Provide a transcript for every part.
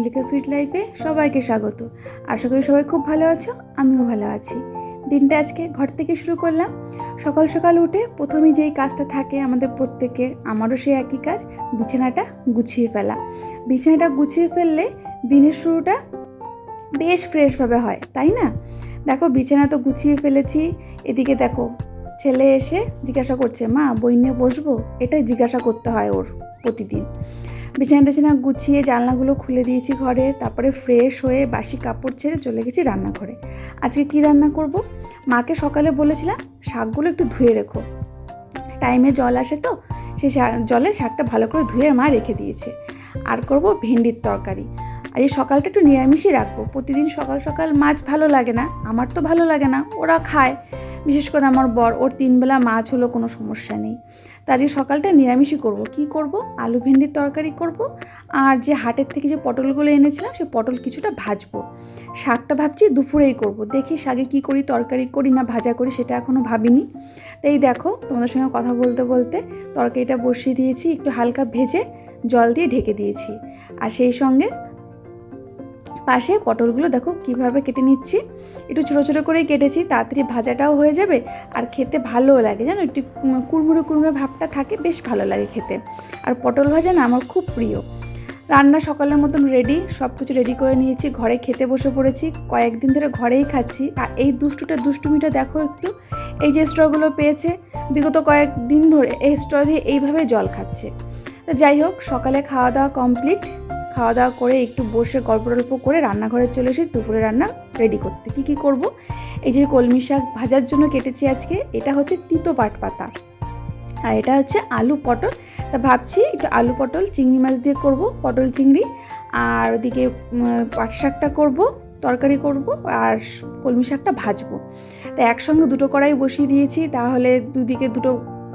Mallika sweet লাইফে সবাইকে স্বাগত। আশা করি সবাই খুব ভালো আছো, আমিও ভালো আছি। দিনটা আজকে ঘর থেকে শুরু করলাম। সকাল সকাল উঠে প্রথমেই যেই কাজটা থাকে আমাদের প্রত্যেকের, আমারও সেই একই কাজ, বিছানাটা গুছিয়ে ফেলা। বিছানাটা গুছিয়ে ফেললে দিনের শুরুটা বেশ ফ্রেশভাবে হয়, তাই না? দেখো, বিছানা তো গুছিয়ে ফেলেছি। এদিকে দেখো, ছেলে এসে জিজ্ঞাসা করছে, মা, বই নিয়ে বসবো? এটাই জিজ্ঞাসা করতে হয় ওর প্রতিদিন। বিছানা টিছানা গুছিয়ে জানলাগুলো খুলে দিয়েছি ঘরে, তারপরে ফ্রেশ হয়ে বাসি কাপড় ছেড়ে চলে গেছি রান্নাঘরে। আজকে কি রান্না করব? মাকে সকালে বলেছিলাম, শাকগুলো একটু ধুয়ে রেখো। টাইমে জল আসে তো সেই জলে শাকটা ভালো করে ধুয়ে মা রেখে দিয়েছে। আর করব ভেন্ডির তরকারি। আর এই সকালটা একটু নিরামিষই রাখব। প্রতিদিন সকাল সকাল মাছ ভালো লাগে না, আমার তো ভালো লাগে না, ওরা খায়। বিশেষ করে আমার বর, ওর তিনবেলা মাছ হলো কোনো সমস্যা নেই। আজকে সকালটা নিরামিষই করব। কি করব? আলু ভেন্ডির তরকারি করব। আর যে হাটের থেকে যে পটলগুলো এনেছিলাম, সে পটল কিছুটা ভাজবো। শাকটা ভাবছি দুপুরেই করব। দেখি শাকে কি করি, তরকারি করি না ভাজা করি, সেটা এখনও ভাবিনি। তাই দেখো, তোমাদের সঙ্গে কথা বলতে বলতে তরকারিটা বসিয়ে দিয়েছি, একটু হালকা ভেজে জল দিয়ে ঢেকে দিয়েছি। আর সেই সঙ্গে পাশে পটলগুলো দেখো কীভাবে কেটে নিচ্ছি। একটু ছোটো ছোটো করেই কেটেছি, তাড়াতাড়ি ভাজাটাও হয়ে যাবে আর খেতে ভালোও লাগে। জানো, একটু কুড়মুড়ো কুড়মুড়ো ভাবটা থাকে, বেশ ভালো লাগে খেতে। আর পটল ভাজা না, আমার খুব প্রিয়। রান্না সকালের মতন রেডি সব কিছু রেডি করে নিয়েছি, ঘরে খেতে বসে পড়েছি, কয়েকদিন ধরে ঘরেই খাচ্ছি। আর এই দুষ্টুটা দুষ্টুমিটা দেখো একটু, এই যে স্ট্রগুলো পেয়েছে, বিগত কয়েকদিন ধরে এই স্ট্র দিয়ে এইভাবে জল খাচ্ছে। যাই হোক, সকালে খাওয়া দাওয়া কমপ্লিট খাওয়া দাওয়া করে একটু বসে গল্প টল্প করে রান্নাঘরে চলে এসে দুপুরে রান্না রেডি করতে। কী কী করব? এই যে কলমি শাক ভাজার জন্য কেটেছি আজকে, এটা হচ্ছে তিতো পাট পাতা। আর এটা হচ্ছে আলু পটল। তা ভাবছি একটু আলু পটল, চিংড়ি মাছ দিয়ে করব, পটল চিংড়ি। আর ওদিকে পাট শাকটা করব, তরকারি করব, আর কলমি শাকটা ভাজবো। তা একসঙ্গে দুটো কড়াই বসিয়ে দিয়েছি, তাহলে দুদিকে দুটো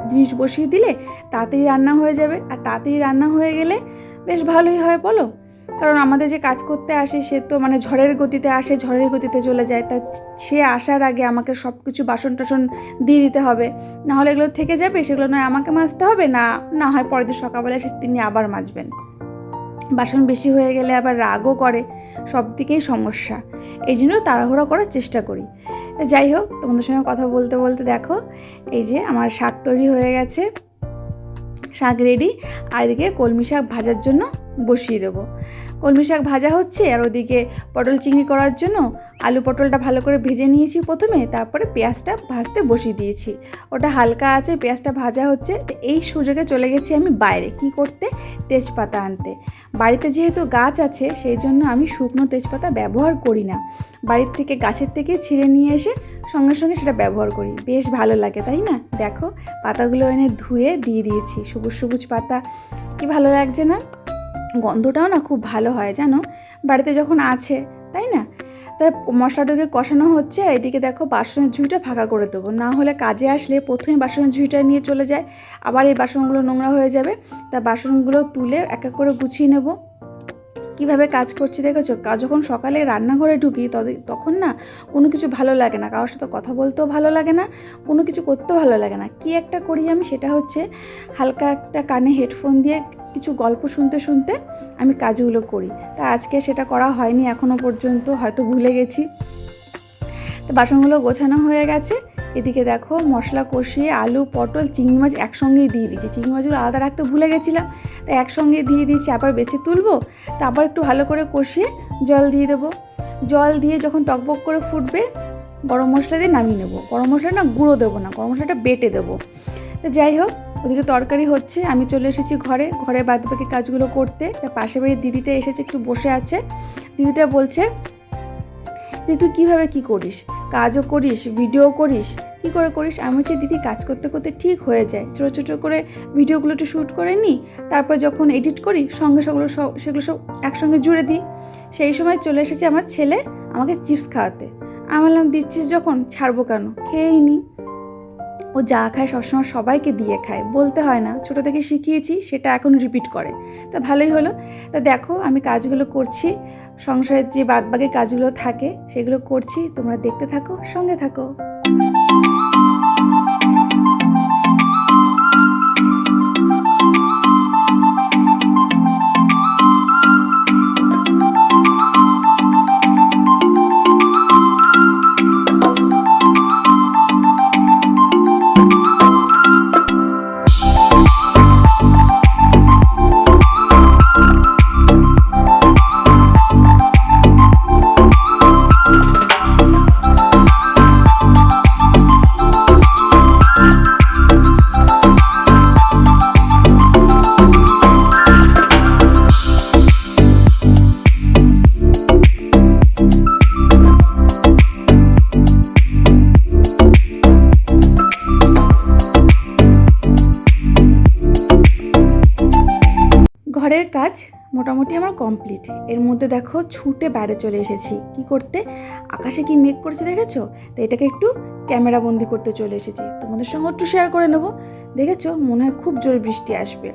জিনিস বসিয়ে দিলে তাড়াতাড়ি রান্না হয়ে যাবে। আর তাড়াতাড়ি রান্না হয়ে গেলে বেশ ভালোই হয়, বলো? কারণ আমাদের যে কাজ করতে আসে, সে তো মানে ঝড়ের গতিতে আসে, ঝড়ের গতিতে চলে যায়। তা সে আসার আগে আমাকে সব কিছু বাসন টাসন দিয়ে দিতে হবে। না হলে এগুলো থেকে যাবে, সেগুলো নয় আমাকে মাজতে হবে, না না হয় পরের দিন সকালবেলা এসে তিনি আবার মাজবেন। বাসন বেশি হয়ে গেলে আবার রাগও করে, সব দিকেই সমস্যা। এই জন্য তাড়াহুড়ো করার চেষ্টা করি। যাই হোক, তোমাদের সঙ্গে কথা বলতে বলতে দেখো, এই যে আমার শাক তৈরি হয়ে গেছে। শাক রেডি আর এদিকে কলমি শাক ভাজার জন্য বসিয়ে দেবো। কলমি শাক ভাজা হচ্ছে, আর ওদিকে পটল চিংড়ি করার জন্য আলু পটলটা ভালো করে ভেজে নিয়েছি প্রথমে, তারপরে পেঁয়াজটা ভাজতে বসিয়ে দিয়েছি। ওটা হালকা আছে, পেঁয়াজটা ভাজা হচ্ছে এই সুযোগে চলে গেছি আমি বাইরে, কি করতে? তেজপাতা আনতে। বাড়িতে যেহেতু গাছ আছে, সেই জন্য আমি শুকনো তেজপাতা ব্যবহার করি না। বাড়ির থেকে গাছের থেকে ছিঁড়ে নিয়ে এসে সঙ্গে সঙ্গে সেটা ব্যবহার করি। বেশ ভালো লাগে, তাই না? দেখো, পাতাগুলো এনে ধুয়ে দিয়ে দিয়েছি। সবুজ সবুজ পাতা, কি ভালো লাগছে না? গন্ধটাও না খুব ভালো হয়, জানো? বাড়িতে যখন আছে, তাই না? তাই মশলাটাকে কষানো হচ্ছে আর এদিকে দেখো বাসনের ঝুঁইটা ফাঁকা করে দেবো। না হলে কাজে আসলে প্রথমে বাসনের ঝুঁইটা নিয়ে চলে যায়, আবার এই বাসনগুলো নোংরা হয়ে যাবে। তা বাসনগুলো তুলে এক এক করে গুছিয়ে নেব। কীভাবে কাজ করছি দেখেছ? যখন সকালে রান্নাঘরে ঢুকি তখন না কোনো কিছু ভালো লাগে না। কারোর সাথে কথা বলতেও ভালো লাগে না, কোনো কিছু করতেও ভালো লাগে না। কি একটা করি আমি সেটা হচ্ছে হালকা একটা কানে হেডফোন দিয়ে কিছু গল্প শুনতে শুনতে আমি কাজগুলো করি। তা আজকে সেটা করা হয়নি এখনও পর্যন্ত হয়তো ভুলে গেছি। তো বাসনগুলো গোছানো হয়ে গেছে। এদিকে দেখো মশলা কষিয়ে, আলু, পটল, চিংড়ি মাছ একসঙ্গেই দিয়ে দিয়েছি। চিংড়ি মাছগুলো আলাদা রাখতে ভুলে গেছিলাম, তাই একসঙ্গে দিয়ে দিয়েছি। আবার বেছে তুলবো তারপর একটু ভালো করে কষিয়ে জল দিয়ে দেবো। জল দিয়ে যখন টকবক করে ফুটবে, গরম মশলা দিয়ে নামিয়ে নেব। গরম মশলা না গুঁড়ো দেবো না, গরম মশলাটা বেটে দেবো। তো যাই হোক, ওদিকে তরকারি হচ্ছে, আমি চলে এসেছি ঘরে। ঘরে বাদ বাকি কাজগুলো করতে, তা পাশে বাড়ির দিদিটা এসেছে, একটু বসে আছে। দিদিটা বলছে যে, তুই কীভাবে কী করিস? কাজও করিস, ভিডিও করিস, কী করে করিস? আমি হচ্ছে দিদি, কাজ করতে করতে ঠিক হয়ে যায়। ছোটো ছোটো করে ভিডিওগুলো একটু শ্যুট করে নিই তারপর যখন এডিট করি, সঙ্গে সেগুলো সব সেগুলো সব একসঙ্গে জুড়ে দিই। সেই সময় চলে এসেছে আমার ছেলে আমাকে চিপস খাওয়াতে। আমি বললাম, দিচ্ছিস যখন? ছাড়বো কেন? খেয়েই নি। ও যা খায় সবসময় সবাইকে দিয়ে খায়। বলতে হয় না, ছোটো থেকে শিখিয়েছি, সেটা এখন রিপিট করে। তা ভালোই হলো। তা দেখো, আমি কাজগুলো করছি, সংসারের যে বাদবাকি কাজগুলো থাকে, সেগুলো করছি, তোমরা দেখতে থাকো, সঙ্গে থাকো। কাজ মোটামুটি আমার কমপ্লিট। এর মধ্যে দেখো ছুটে বাইরে চলে এসেছি। কি করতে? আকাশে কি মেঘ করেছে দেখেছ? তো এটাকে একটু ক্যামেরা বন্দি করতে চলে এসেছি। তোমাদের সঙ্গে একটু শেয়ার করে নেব। দেখেছ? মনে হয় খুব জোর বৃষ্টি আসবে।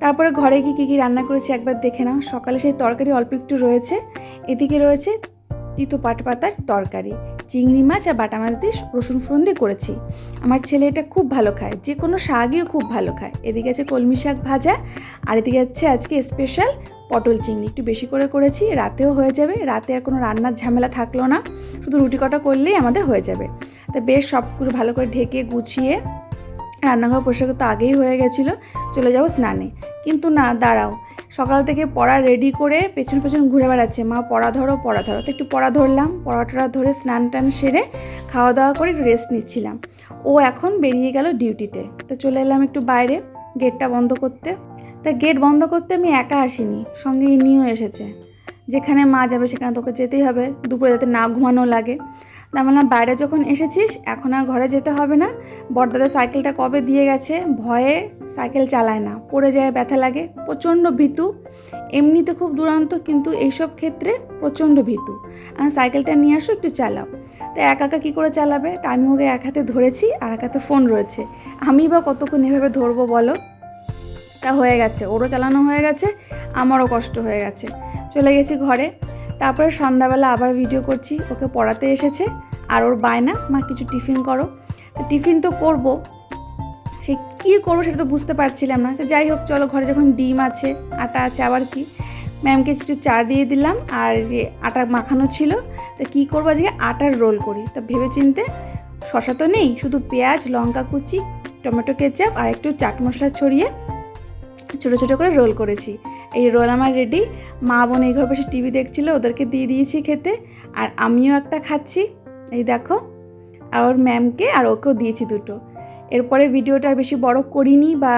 তারপরে ঘরে গিয়ে কী কী রান্না করেছি একবার দেখে নাও। সকালে সেই তরকারি অল্প একটু রয়েছে। এদিকে রয়েছে তিতো পাট পাতার তরকারি। চিংড়ি মাছ আর বাটা মাছ দিয়ে রসুন ফোড়ন দিয়ে করেছি। আমার ছেলে এটা খুব ভালো খায়, যে কোনো শাকইও খুব ভালো খায়। এদিকে আছে কলমি শাক ভাজা, আর এদিকে আছে আজকে স্পেশাল পটল চিংড়ি। একটু বেশি করে করেছি, রাতেও হয়ে যাবে, রাতে আর কোনো রান্নার ঝামেলা থাকল না। শুধু রুটি কটা করলেই আমাদের হয়ে যাবে। তা বেশ সবগুলো ভালো করে ঢেকে গুছিয়ে, রান্নাঘর পোশাক তো আগেই হয়ে গেছিল, চলে যাব স্নানে। কিন্তু না, দাঁড়াও। সকাল থেকে পড়া রেডি করে পেছন পেছন ঘুরে বেড়াচ্ছে। মা, পড়া ধরো পড়া ধরো। তো একটু পড়া ধরলাম পড়া পড়াটা ধরে স্নান টান সেরে খাওয়া দাওয়া করে রেস্ট নিচ্ছিলাম। ও এখন বেরিয়ে গেল ডিউটিতে। তো চলে এলাম একটু বাইরে গেটটা বন্ধ করতে। তা গেট বন্ধ করতে আমি একা আসিনি, সঙ্গে ইনিও এসেছে। যেখানে মা যাবে, সেখানে তোকে যেতেই হবে। দুপুরে যাতে না ঘুমানো লাগে। তা বললাম, বাইরে যখন এসেছিস, এখন আর ঘরে যেতে হবে না। বড়দাদা সাইকেলটা কবে দিয়ে গেছে, ভয়ে সাইকেল চালায় না। পড়ে যায়, ব্যথা লাগে, প্রচণ্ড ভীতু। এমনিতে খুব দুরান্ত, কিন্তু এইসব ক্ষেত্রে প্রচণ্ড ভীতু। আর সাইকেলটা নিয়ে আসো, একটু চালাও। তা একা একা কী করে চালাবে? তা আমি ওকে এক হাতে ধরেছি, আর এক হাতে ফোন রয়েছে। আমি বা কতক্ষণ এভাবে ধরবো বলো? তা হয়ে গেছে, ওরও চালানো হয়ে গেছে, আমারও কষ্ট হয়ে গেছে। চলে গেছি ঘরে। তারপরে সন্ধ্যাবেলা আবার ভিডিও করছি, ওকে পড়াতে এসেছে। আর ওর বায়না, মা, কিছু টিফিন করো। টিফিন তো করব, সে কী করব সেটা তো বুঝতে পারছিলাম না। যাই হোক, চলো ঘরে যখন ডিম আছে, আটা আছে, আবার কি ম্যামকে একটু চা দিয়ে দিলাম। আর যে আটা মাখানো ছিল, তো কী করব আজকে, আটার রোল করি। তা ভেবে চিনতে শশা তো নেই, শুধু পেঁয়াজ, লঙ্কা কুচি, টমেটো কেচাপ আর একটু চাট মশলা ছড়িয়ে ছোটো ছোটো করে রোল করেছি। এই রোল আমার রেডি। মা বোন এই ঘর বসে টিভি দেখছিলো, ওদেরকে দিয়ে দিয়েছি খেতে। আর আমিও একটা খাচ্ছি। এই দেখো, আর ওর ম্যামকে আর ওকেও দিয়েছি দুটো। এরপরে ভিডিওটা আর বেশি বড় করিনি বা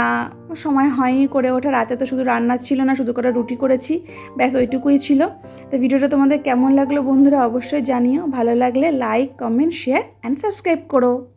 সময় হয়নি করে ওঠা রাতে তো শুধু রান্না ছিল না, শুধু করে রুটি করেছি, ব্যাস ওইটুকুই ছিল। তো ভিডিওটা তোমাদের কেমন লাগল বন্ধুরা অবশ্যই জানিও। ভালো লাগলে like, comment, share and subscribe করো।